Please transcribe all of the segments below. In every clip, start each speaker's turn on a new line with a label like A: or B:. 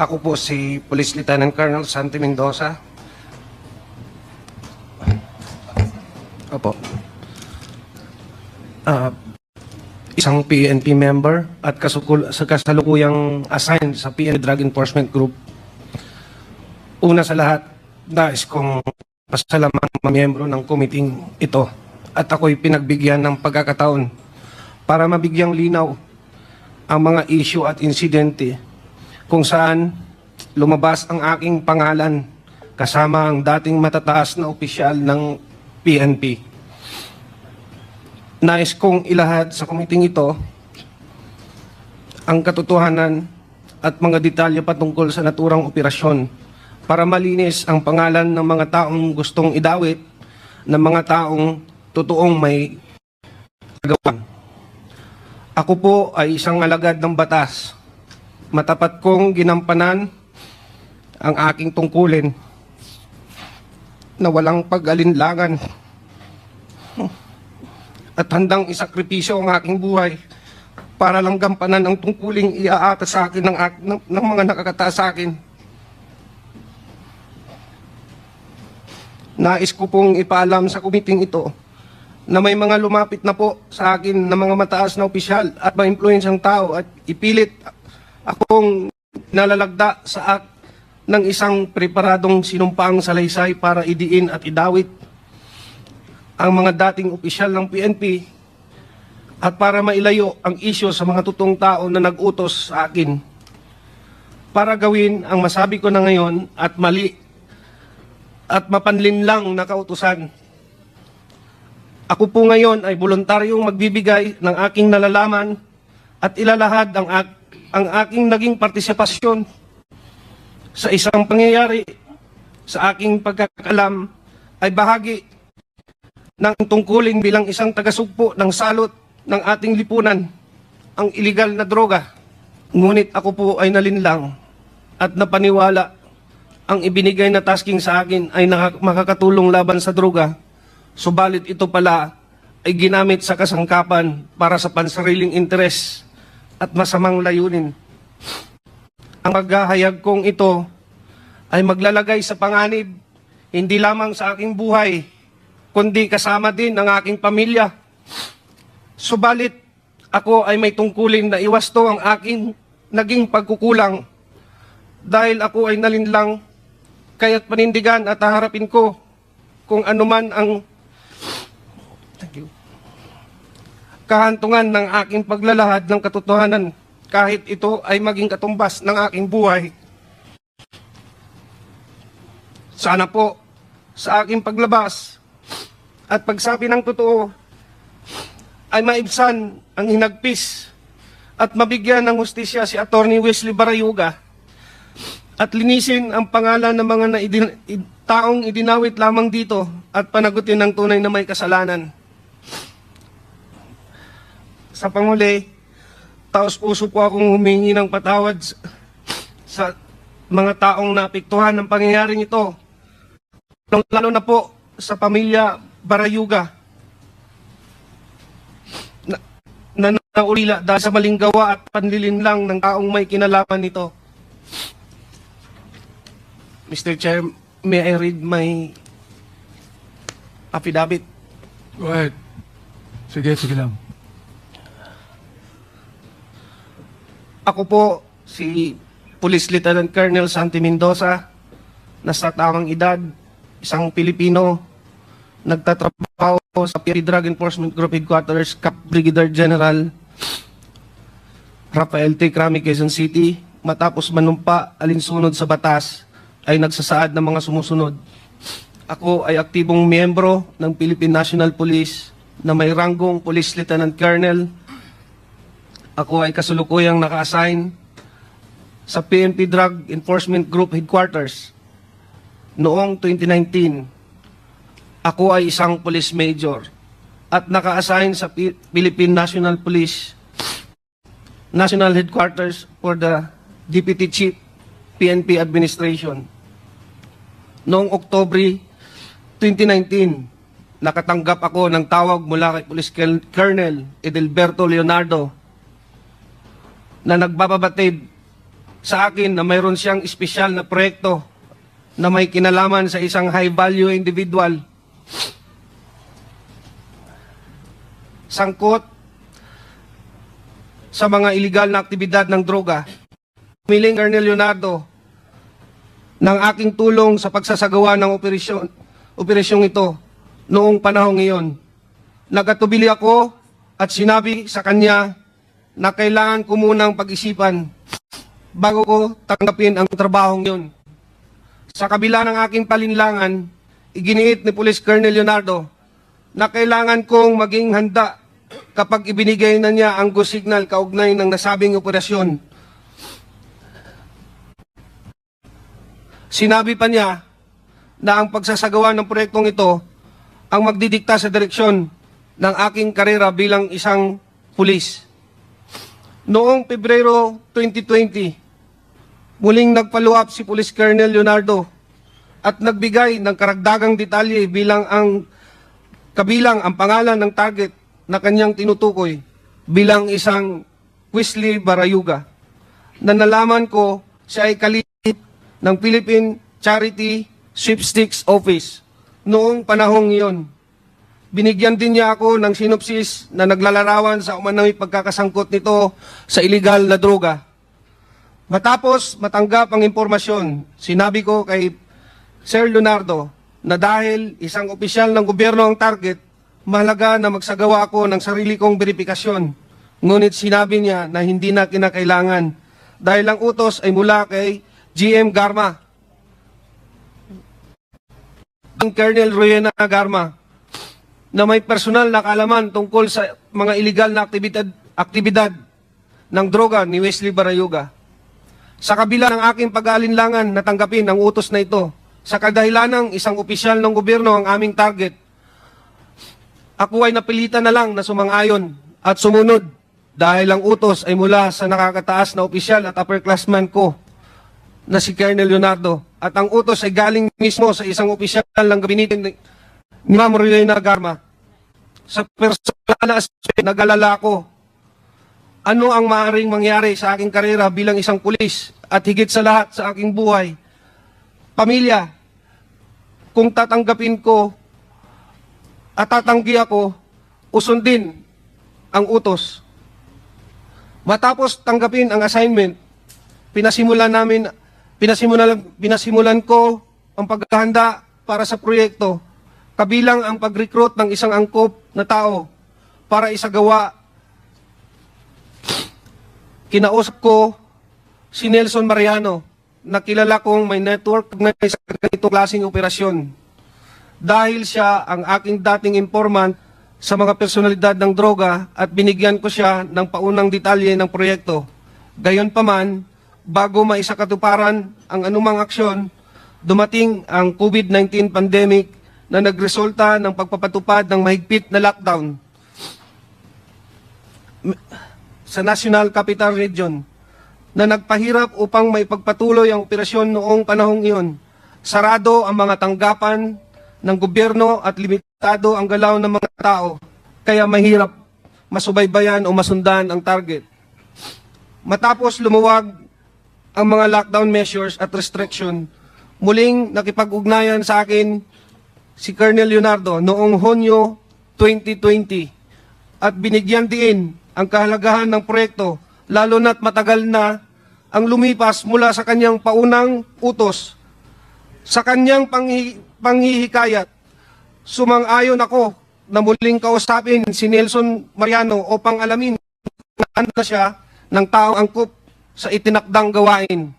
A: Ako po si Police Lieutenant Colonel Santi Mendoza. Opo. Ah, isang PNP member at kasukul sa kasalukuyang assigned sa PNP Drug Enforcement Group. Una sa lahat, nais kong pasalamat ang miyembro ng committee ito at ako'y pinagbigyan ng pagkakataon para mabigyang linaw ang mga issue at insidente kung saan lumabas ang aking pangalan kasama ang dating matataas na opisyal ng PNP. Nais kong ilahad sa kumiting ito ang katotohanan at mga detalye patungkol sa naturang operasyon para malinis ang pangalan ng mga taong gustong idawit ng mga taong totoong may kagawan. Ako po ay isang alagad ng batas. Matapat kong ginampanan ang aking tungkulin na walang pag-alinlangan at handang isakripisyo ang aking buhay para lang gampanan ang tungkuling iaata sa akin ng, ng, ng mga nakakataas sa akin. Nais ko pong ipaalam sa kumiting ito na may mga lumapit na po sa akin na mga mataas na opisyal at ma-influensyang tao at ipilit akong nalalagda sa ak ng isang preparadong sinumpang salaysay para idiin at idawit ang mga dating opisyal ng PNP at para mailayo ang isyo sa mga tutong tao na nag-utos sa akin para gawin ang masabi ko na ngayon at mali at mapanlinlang na kautusan. Ako po ngayon ay voluntaryong magbibigay ng aking nalalaman at ilalahad ang, ang aking naging partisipasyon sa isang pangyayari sa aking pagkakalam ay bahagi ng tungkulin bilang isang tagasugpo ng salot ng ating lipunan, ang iligal na droga. Ngunit ako po ay nalinlang at napaniwala ang ibinigay na tasking sa akin ay makakatulong laban sa droga. Subalit ito pala ay ginamit sa kasangkapan para sa pansariling interes at masamang layunin. Ang paghahayag kong ito ay maglalagay sa panganib hindi lamang sa aking buhay, kundi kasama din ang aking pamilya. Subalit, ako ay may tungkulin na iwasto ang aking naging pagkukulang dahil ako ay nalinlang kaya't panindigan at haharapin ko kung anuman ang Thank you. Kahantungan ng aking paglalahad ng katotohanan kahit ito ay maging katumbas ng aking buhay. Sana po sa aking paglabas at pagsabi ng totoo ay maibsan ang hinagpis at mabigyan ng hustisya si Attorney Wesley Barayuga at linisin ang pangalan ng mga id- taong idinawit lamang dito at panagutin ng tunay na may kasalanan. Sa panguli, taos puso po akong humingi ng patawad sa mga taong naapektuhan ng pangyayaring ito, lalo na po sa pamilya Barayuga na, na naulila dahil sa maling gawa at panlilinlang ng taong may kinalaman nito. Mr. Chair, may I read my affidavit?
B: Go ahead. Sige, sige lang.
A: Ako po si Police Lieutenant Colonel Santi Mendoza, nasa tamang edad, isang Pilipino, nagtatrabaho sa PNP Drug Enforcement Group Headquarters, Cap Brigadier General Rafael T. Crami, Quezon City, matapos manumpa alinsunod sa batas, ay nagsasaad ng mga sumusunod. Ako ay aktibong miyembro ng Philippine National Police na may ranggong Police Lieutenant Colonel ako ay kasulukuyang naka-assign sa PNP Drug Enforcement Group Headquarters noong 2019. Ako ay isang police major at naka-assign sa Pi- Philippine National Police National Headquarters for the Deputy Chief PNP Administration. Noong Oktobre 2019, nakatanggap ako ng tawag mula kay Police Colonel Edelberto Leonardo na nagbababatid sa akin na mayroon siyang espesyal na proyekto na may kinalaman sa isang high-value individual. Sangkot sa mga iligal na aktibidad ng droga. Humiling Colonel Leonardo ng aking tulong sa pagsasagawa ng operasyon, operasyong ito noong panahong iyon. Nagatubili ako at sinabi sa kanya na kailangan ko munang pag-isipan bago ko tanggapin ang trabahong yun. Sa kabila ng aking palinlangan, iginiit ni Police Colonel Leonardo na kailangan kong maging handa kapag ibinigay na niya ang go signal kaugnay ng nasabing operasyon. Sinabi pa niya na ang pagsasagawa ng proyektong ito ang magdidikta sa direksyon ng aking karera bilang isang pulis. Noong Pebrero 2020, muling up si Police Colonel Leonardo at nagbigay ng karagdagang detalye bilang ang kabilang ang pangalan ng target na kanyang tinutukoy bilang isang Wesley Barayuga na nalaman ko siya ay kalit ng Philippine Charity Sweepstakes Office noong panahong iyon. Binigyan din niya ako ng sinopsis na naglalarawan sa umano'y pagkakasangkot nito sa iligal na droga. Matapos matanggap ang impormasyon, sinabi ko kay Sir Leonardo na dahil isang opisyal ng gobyerno ang target, mahalaga na magsagawa ako ng sarili kong verifikasyon. Ngunit sinabi niya na hindi na kinakailangan dahil ang utos ay mula kay GM Garma. Colonel Royena Garma na may personal na kaalaman tungkol sa mga illegal na aktibidad, aktibidad ng droga ni Wesley Barayuga. Sa kabila ng aking pag-aalinlangan na tanggapin ang utos na ito, sa kadahilanang isang opisyal ng gobyerno ang aming target, ako ay napilitan na lang na sumang-ayon at sumunod dahil ang utos ay mula sa nakakataas na opisyal at upperclassman ko na si Colonel Leonardo at ang utos ay galing mismo sa isang opisyal ng gabinete ni Ma'am Rowena Garma. Sa personal na aspeto, nag-alala ko ano ang maaaring mangyari sa aking karera bilang isang pulis at higit sa lahat sa aking buhay. Pamilya, kung tatanggapin ko at tatanggi ako, usundin ang utos. Matapos tanggapin ang assignment, pinasimulan namin, pinasimulan, pinasimulan ko ang paghahanda para sa proyekto, kabilang ang pag-recruit ng isang angkop na tao para isagawa kinausap ko si Nelson Mariano na kilala kong may network na sa ganitong klaseng operasyon. Dahil siya ang aking dating informant sa mga personalidad ng droga at binigyan ko siya ng paunang detalye ng proyekto. Gayon pa man, bago maisakatuparan ang anumang aksyon, dumating ang COVID-19 pandemic na nagresulta ng pagpapatupad ng mahigpit na lockdown sa National Capital Region na nagpahirap upang may pagpatuloy ang operasyon noong panahong iyon. Sarado ang mga tanggapan ng gobyerno at limitado ang galaw ng mga tao, kaya mahirap masubaybayan o masundan ang target. Matapos lumuwag ang mga lockdown measures at restriction, muling nakipag-ugnayan sa akin si Colonel Leonardo noong Hunyo 2020 at binigyan din ang kahalagahan ng proyekto lalo na't matagal na ang lumipas mula sa kanyang paunang utos. Sa kanyang panghi- panghihikayat, sumang-ayon ako na muling kausapin si Nelson Mariano upang alamin kung ano na siya ng taong angkop sa itinakdang gawain.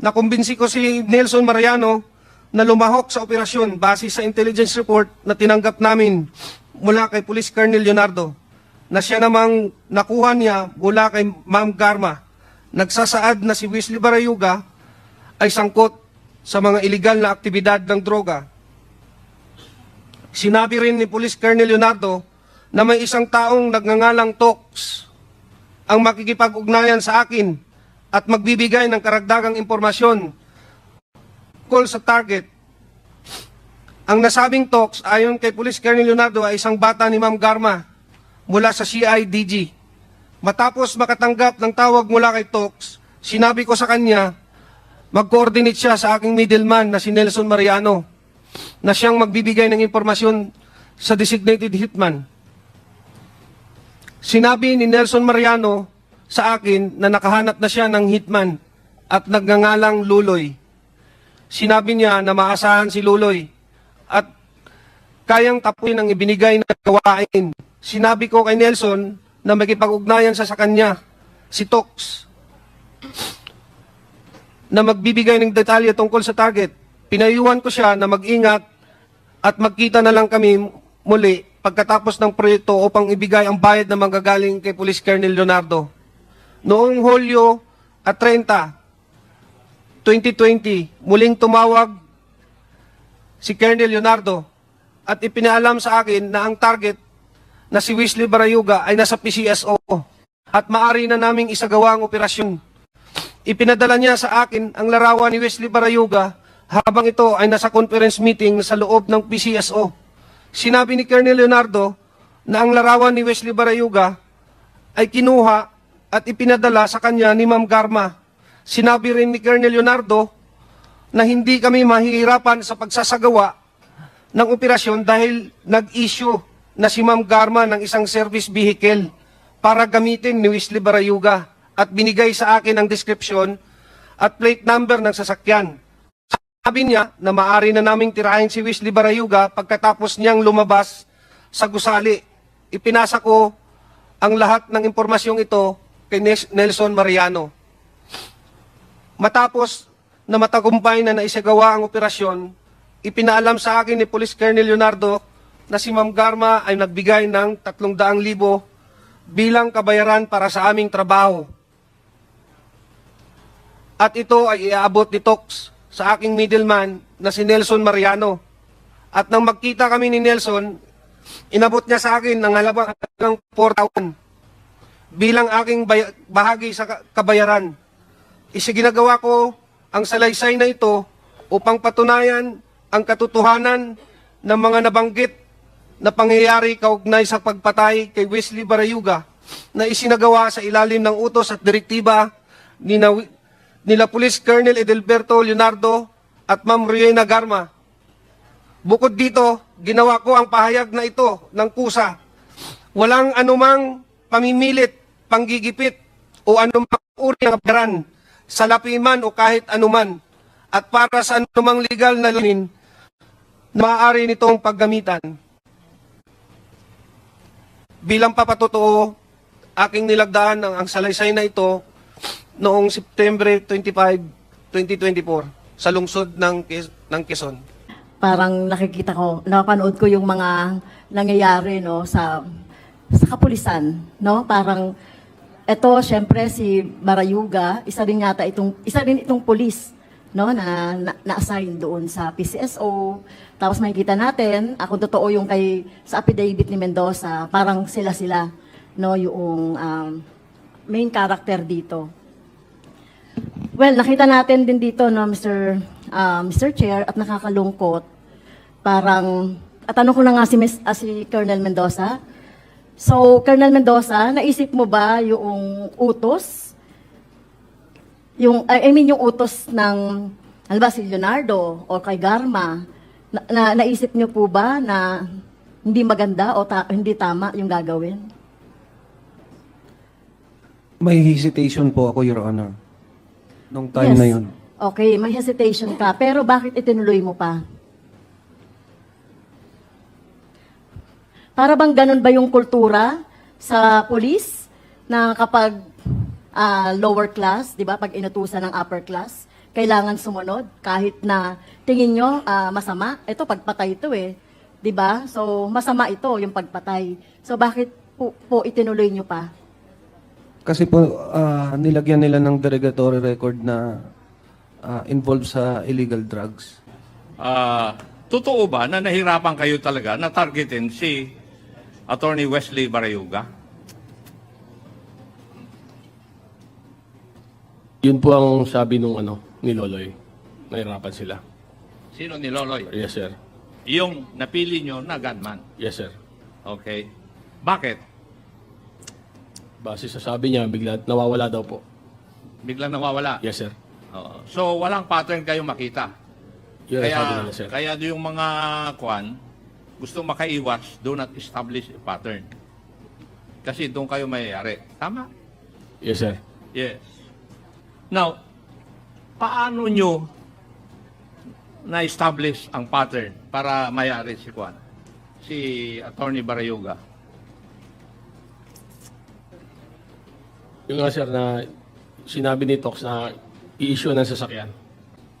A: Nakumbinsi ko si Nelson Mariano na lumahok sa operasyon base sa intelligence report na tinanggap namin mula kay Police Colonel Leonardo na siya namang nakuha niya mula kay Ma'am Garma. Nagsasaad na si Wesley Barayuga ay sangkot sa mga iligal na aktibidad ng droga. Sinabi rin ni Police Colonel Leonardo na may isang taong nagngangalang Tox ang makikipag-ugnayan sa akin at magbibigay ng karagdagang impormasyon tungkol sa target. Ang nasabing talks ayon kay Police Colonel Leonardo ay isang bata ni Ma'am Garma mula sa CIDG. Matapos makatanggap ng tawag mula kay Talks, Sinabi ko sa kanya, mag-coordinate siya sa aking middleman na si Nelson Mariano na siyang magbibigay ng impormasyon sa designated hitman. Sinabi ni Nelson Mariano sa akin na nakahanap na siya ng hitman at nagngangalang Luloy. Sinabi niya na maasahan si Luloy at kayang tapuin ang ibinigay na gawain. Sinabi ko kay Nelson na makipag-ugnayan sa sa kanya, si Tox, na magbibigay ng detalye tungkol sa target. Pinayuhan ko siya na mag-ingat at magkita na lang kami muli pagkatapos ng proyekto upang ibigay ang bayad na manggagaling kay Police Colonel Leonardo. Noong Hulyo at 30, 2020, muling tumawag si Colonel Leonardo at ipinaalam sa akin na ang target na si Wesley Barayuga ay nasa PCSO at maari na naming isagawa ang operasyon. Ipinadala niya sa akin ang larawan ni Wesley Barayuga habang ito ay nasa conference meeting sa loob ng PCSO. Sinabi ni Colonel Leonardo na ang larawan ni Wesley Barayuga ay kinuha at ipinadala sa kanya ni Ma'am Garma. Sinabi rin ni Colonel Leonardo na hindi kami mahihirapan sa pagsasagawa ng operasyon dahil nag-issue na si Ma'am Garma ng isang service vehicle para gamitin ni Wesley Barayuga at binigay sa akin ang description at plate number ng sasakyan. Sabi niya na maari na naming tirahin si Wesley Barayuga pagkatapos niyang lumabas sa gusali. Ipinasa ko ang lahat ng impormasyong ito kay Nelson Mariano. Matapos na matagumpay na naisagawa ang operasyon, ipinaalam sa akin ni Police Colonel Leonardo na si Ma'am Garma ay nagbigay ng 300,000 bilang kabayaran para sa aming trabaho. At ito ay iaabot ni Tox sa aking middleman na si Nelson Mariano. At nang magkita kami ni Nelson, inabot niya sa akin ng halagang 4,000 bilang aking bahagi sa ka- kabayaran. Isiginagawa ko ang salaysay na ito upang patunayan ang katotohanan ng mga nabanggit na pangyayari kaugnay sa pagpatay kay Wesley Barayuga na isinagawa sa ilalim ng utos at direktiba ni na, nila Police Colonel Edelberto Leonardo at Ma'am Riena Garma. Bukod dito, ginawa ko ang pahayag na ito ng kusa. Walang anumang pamimilit, panggigipit o anumang uri ng kabayaran sa lapiman o kahit anuman at para sa anumang legal na linin na maaari nitong paggamitan. Bilang papatotoo, aking nilagdaan ang, ang salaysay na ito noong September 25, 2024 sa lungsod ng, ng Quezon.
C: parang nakikita ko, napanood ko yung mga nangyayari no sa sa kapulisan, no? Parang eto syempre si Barayuga, isa rin yata itong isa rin itong pulis, no, na, na na-assign doon sa PCSO. Tapos makikita natin, ako totoo yung kay sa affidavit ni Mendoza, parang sila-sila, no, yung um, main character dito. Well, nakita natin din dito, no, Mr. ah, Mr. Chair, at nakakalungkot. Parang, at tanong ko na nga si, Miss, ah, si Colonel Mendoza. So, Colonel Mendoza, naisip mo ba yung utos? Yung, I mean, yung utos ng, ba, si Leonardo o kay Garma, na, na, naisip niyo po ba na hindi maganda o ta- hindi tama yung gagawin?
A: May hesitation po ako, Your Honor. Nung time
C: Yes.
A: na yun.
C: Okay, may hesitation ka. Pero bakit itinuloy mo pa? Para bang ganun ba yung kultura sa police na kapag ah, lower class, 'di ba, pag inutusan ng upper class, kailangan sumunod kahit na tingin nyo ah, masama. Ito pagpatay ito eh, 'di ba? So masama ito yung pagpatay. So bakit po, po itinuloy nyo pa?
A: Kasi po, ah, nilagyan nila ng derogatory record na ah, involved sa illegal drugs.
D: Ah, totoo ba na nahirapan kayo talaga na targetin si Attorney Wesley Barayuga?
E: Yun po ang sabi nung ano, ni Loloy. Nahirapan sila.
D: Sino ni Loloy?
E: Yes, sir.
D: Yung napili nyo na gunman.
E: Yes, sir.
D: Okay. Bakit?
E: Base sa sabi niya, bigla nawawala daw po.
D: Biglang nawawala.
E: Yes, sir.
D: Oo. So, walang pattern kayo makita.
E: Yun ang sabi
D: Kaya,
E: nila, sir.
D: kaya yung mga kwan, gusto makaiwas, do not establish a pattern. Kasi doon kayo mayayari. Tama?
E: Yes, sir.
D: Yes. Now, paano nyo na-establish ang pattern para mayari si Kwan? Si Attorney Barayuga.
E: Yung nga, sir, na sinabi ni Tox na i-issue ng sasakyan.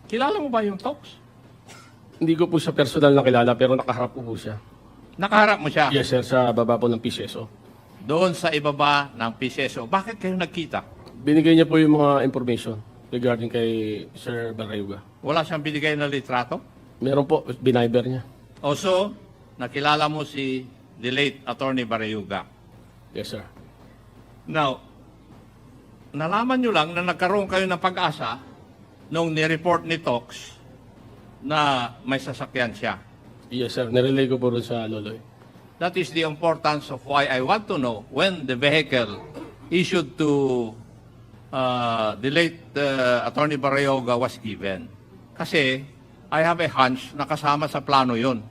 D: Kilala mo ba yung talks?
E: Hindi ko po siya personal na kilala, pero nakaharap ko po siya.
D: Nakaharap mo siya
E: Yes, sir, sa baba po ng PCSO.
D: doon sa ibaba ng PCSO. Bakit kayo nagkita?
E: Binigay niya po yung mga information regarding kay Sir Barayuga.
D: Wala siyang binigay na litrato?
E: Meron po, biniber niya.
D: Also, nakilala mo si the late Attorney Barayuga.
E: Yes, sir.
D: Now, nalaman nyo lang na nagkaroon kayo ng pag-asa nung ni-report ni Tox na may sasakyan siya.
E: Yes, sir. Nirelay ko po rin sa Loloy.
D: That is the importance of why I want to know when the vehicle issued to uh, the late uh, Attorney Barrioga was given. Kasi I have a hunch na kasama sa plano yon.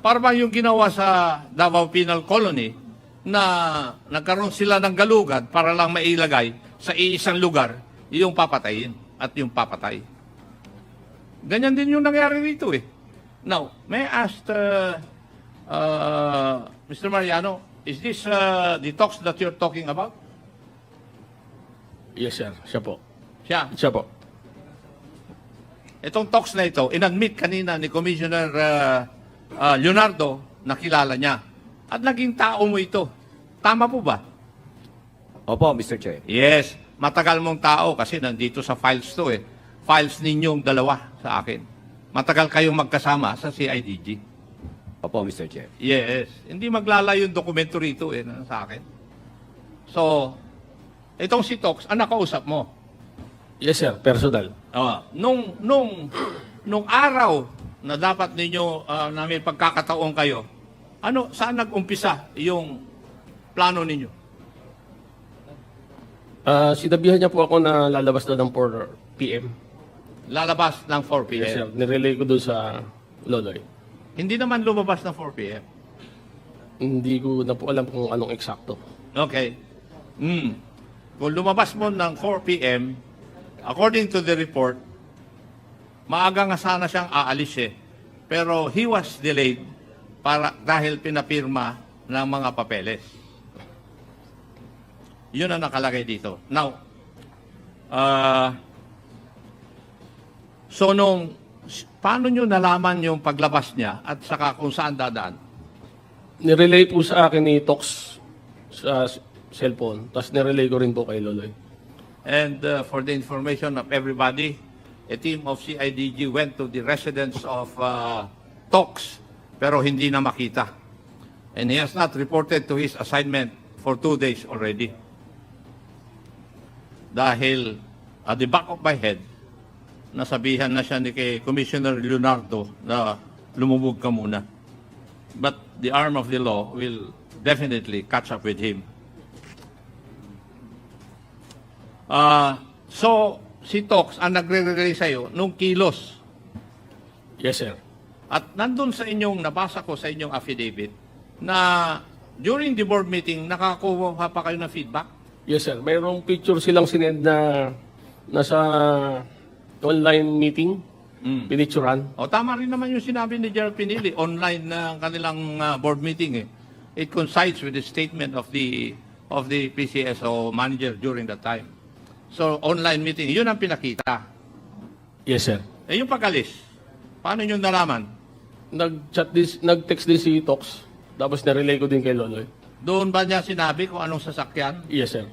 D: Para bang yung ginawa sa Davao Penal Colony na nagkaroon sila ng galugad para lang mailagay sa iisang lugar yung papatayin at yung papatay. Ganyan din yung nangyari rito eh. Now, may I ask uh, uh, Mr. Mariano, is this uh, the talks that you're talking about?
E: Yes, sir. Siya po.
D: Siya.
E: Siya po.
D: Itong talks na ito, inadmit kanina ni Commissioner uh, uh, Leonardo na kilala niya. At naging tao mo ito. Tama po ba?
F: Opo, Mr. Chair.
D: Yes. Matagal mong tao kasi nandito sa files to eh. Files ninyong dalawa sa akin. Matagal kayong magkasama sa CIDG.
F: Opo, Mr. Chair.
D: Yes. Hindi maglalayo yung dokumento rito eh, na- sa akin. So, itong si Tox, ang nakausap mo.
E: Yes, sir. Personal.
D: Ah, nung, nung, nung araw na dapat ninyo, ah, namin pagkakataon kayo, ano, saan nag-umpisa yung plano ninyo?
E: Ah, sinabihan niya po ako na lalabas na ng 4 p.m.
D: Lalabas ng 4 p.m.
E: Yes, sir. Nirelay ko doon sa Loloy.
D: Hindi naman lumabas ng 4 p.m.
E: Hindi ko na po alam kung anong eksakto.
D: Okay. Mm. Kung lumabas mo ng 4 p.m., according to the report, maaga nga sana siyang aalis eh. Pero he was delayed para dahil pinapirma ng mga papeles. Yun ang nakalagay dito. Now, ah so nung, paano nyo nalaman yung paglabas niya at saka kung saan dadaan?
E: Nirelay po sa akin ni Tox sa cellphone. Tapos nirelay ko rin po kay Loloy.
D: And uh, for the information of everybody, a team of CIDG went to the residence of uh, Tox, pero hindi na makita. And he has not reported to his assignment for two days already. Dahil at the back of my head, nasabihan na siya ni kay Commissioner Leonardo na lumubog ka muna. But the arm of the law will definitely catch up with him. Ah, so si Tox ang nagre-relay sa iyo nung kilos.
E: Yes, sir.
D: At nandun sa inyong nabasa ko sa inyong affidavit na during the board meeting nakakuha pa kayo ng feedback.
E: Yes, sir. Mayroong picture silang sinend na nasa online meeting.
D: Mm.
E: Pinicturan.
D: O tama rin naman yung sinabi ni Gerald Pinili online na ang kanilang ah, board meeting eh. It coincides with the statement of the of the PCSO manager during that time. So online meeting, yun ang pinakita.
E: Yes, sir.
D: Eh yung pag-alis, paano nyo nalaman?
E: Nag-chat din, nag-text din si Tox. Tapos nirelay ko din kay Loloy.
D: Doon ba niya sinabi kung anong sasakyan?
E: Yes, sir.